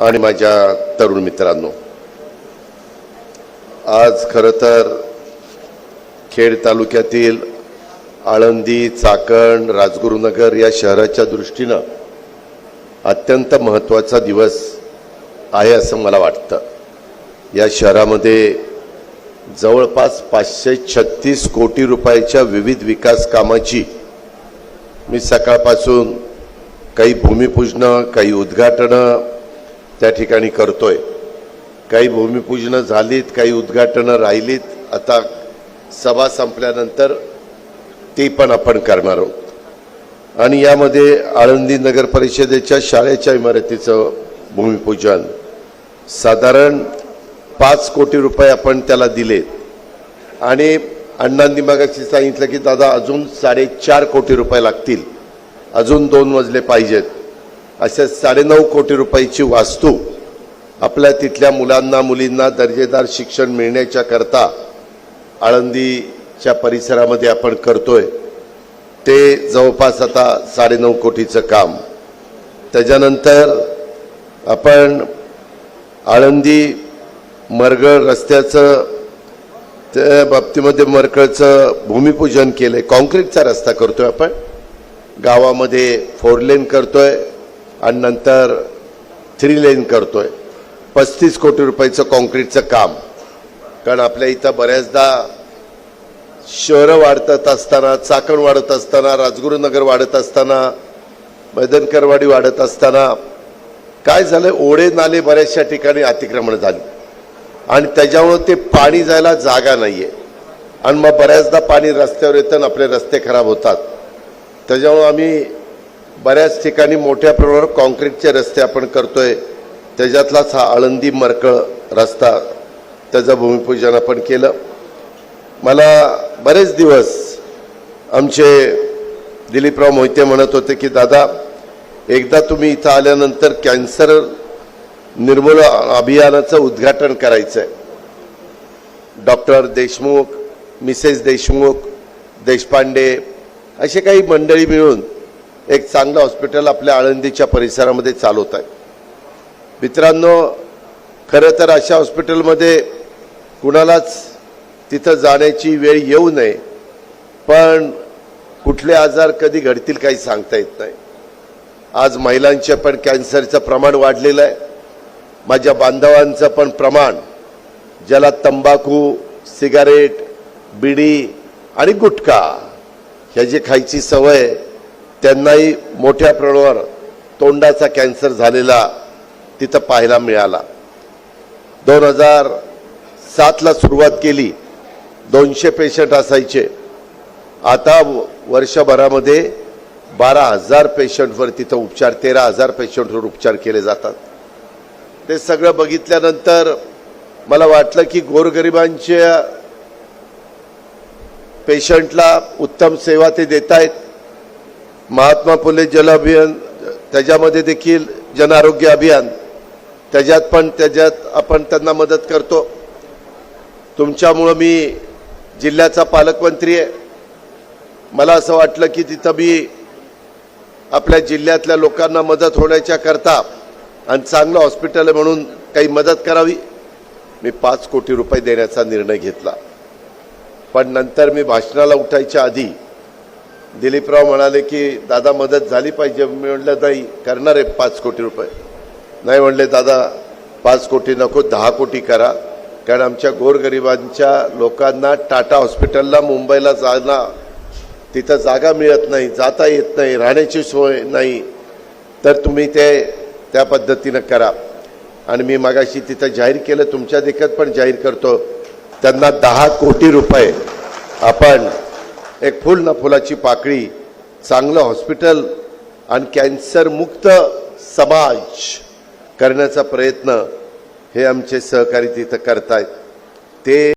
आणि माझ्या तरुण मित्रांनो आज खरं तर खेड तालुक्यातील आळंदी चाकण राजगुरुनगर या शहराच्या दृष्टीनं अत्यंत महत्त्वाचा दिवस आहे असं मला वाटतं. या शहरामध्ये जवळपास पाचशे छत्तीस कोटी रुपयाच्या विविध विकास कामाची मी सकाळपासून काही भूमिपूजनं काही उद्घाटनं त्या ठिकाणी करतोय. काही भूमिपूजनं झालीत काही उद्घाटनं राहिलीत. आता सभा संपल्यानंतर ती पण आपण करणार आहोत. आणि यामध्ये आळंदी नगर परिषदेच्या शाळेच्या इमारतीचं भूमिपूजन. साधारण पाच कोटी रुपये आपण त्याला दिलेत. आणि अण्णांनी मगाशी सांगितलं की दादा अजून साडेचार कोटी रुपये लागतील. अजून दोन मजले पाहिजेत. अशा साडेनऊ कोटी रुपयाची वास्तू आपल्या तिथल्या मुलांना मुलींना दर्जेदार शिक्षण मिळण्याच्या करता आळंदीच्या परिसरामध्ये आपण करतोय. ते जवळपास आता साडेनऊ कोटीचं काम. त्याच्यानंतर आपण आळंदी मरगळ रस्त्याचं त्या बाबतीमध्ये मरकळचं भूमिपूजन केलंय. कॉन्क्रीटचा रस्ता करतोय आपण. गावामध्ये फोर लेन करतोय. आणि नंतर थ्री लेन करतोय. पस्तीस कोटी रुपयाचं कॉन्क्रीटचं काम. कारण आपल्या इथं बऱ्याचदा शहरं वाढत असताना चाकण वाढत असताना राजगुरुनगर वाढत असताना मैदनकरवाडी वाढत असताना काय झालं ओढे नाले बऱ्याचशा ठिकाणी अतिक्रमण झाली. आणि त्याच्यामुळं ते पाणी जायला जागा नाहीये. आणि मग बऱ्याचदा पाणी रस्त्यावर येतं आणि आपले रस्ते खराब होतात. त्याच्यामुळं आम्ही बऱ्याच ठिकाणी मोठ्या प्रमाणावर कॉन्क्रीटचे रस्ते आपण करतोय. त्याच्यातलाच हा आळंदी मरकळ रस्ता त्याचं भूमिपूजन आपण केलं. मला बरेच दिवस आमचे दिलीपराव मोहिते म्हणत होते की दादा एकदा तुम्ही इथं आल्यानंतर कॅन्सर निर्मूल अभियानाचं उद्घाटन करायचं आहे डॉक्टर देशमुख मिसेस देशमुख देशपांडे असे काही मंडळी मिळून एक चांगलं हॉस्पिटल आपल्या आळंदीच्या परिसरामध्ये चालवत आहे. मित्रांनो खरं तर अशा हॉस्पिटलमध्ये कुणालाच तिथं जाण्याची वेळ येऊ नये पण कुठले आजार कधी घडतील काही सांगता येत नाही. आज महिलांचे पण कॅन्सरचं प्रमाण वाढलेलं आहे. माझ्या बांधवांचं पण प्रमाण ज्याला तंबाखू सिगारेट बिडी आणि गुटखा ह्याची खायची सवय आहे, त्यांनाही मोठ्या प्रमाणावर तोंडाचा कॅन्सर झालेला तिथं पाहायला मिळाला. दोन हजार सातला सुरुवात केली. दोनशे पेशंट असायचे. आता व- वर्षभरामध्ये बारा हजार पेशंटवर तिथं उपचार तेरा हजार पेशंटवर उपचार केले जातात. ते सगळं बघितल्यानंतर मला वाटलं की गोरगरिबांच्या पेशंटला उत्तम सेवा ते देत आहेत महात्मा फुले जल अभियान त्याच्यामध्ये देखील जन आरोग्य अभियान त्याच्यात पण त्याच्यात आपण त्यांना मदत करतो. तुमच्यामुळं मी जिल्ह्याचा पालकमंत्री आहे. मला असं वाटलं की तिथं मी आपल्या जिल्ह्यातल्या लोकांना मदत होण्याच्या करता आणि चांगलं हॉस्पिटल आहे म्हणून काही मदत करावी. मी पाच कोटी रुपये देण्याचा निर्णय घेतला. पण नंतर मी भाषणाला उठायच्या आधी दिलीपराव म्हणाले की दादा मदत झाली पाहिजे. मी म्हटलं नाही करणार आहे पाच कोटी रुपये. नाही म्हणले दादा पाच कोटी नको दहा कोटी करा. कारण आमच्या गोरगरिबांच्या लोकांना टाटा हॉस्पिटलला मुंबईला जाणं तिथं जागा मिळत नाही जाता येत नाही राहण्याची सोय नाही. तर तुम्ही ते त्या पद्धतीनं करा. आणि मी मागाशी तिथं जाहीर केलं तुमच्या देखत पण जाहीर करतो. त्यांना दहा कोटी रुपये आपण एक फुल ना फुलाची पाकळी चांगलं हॉस्पिटल आणि कॅन्सरमुक्त समाज करण्याचा प्रयत्न हे आमचे सहकारी तिथं करतायत. ते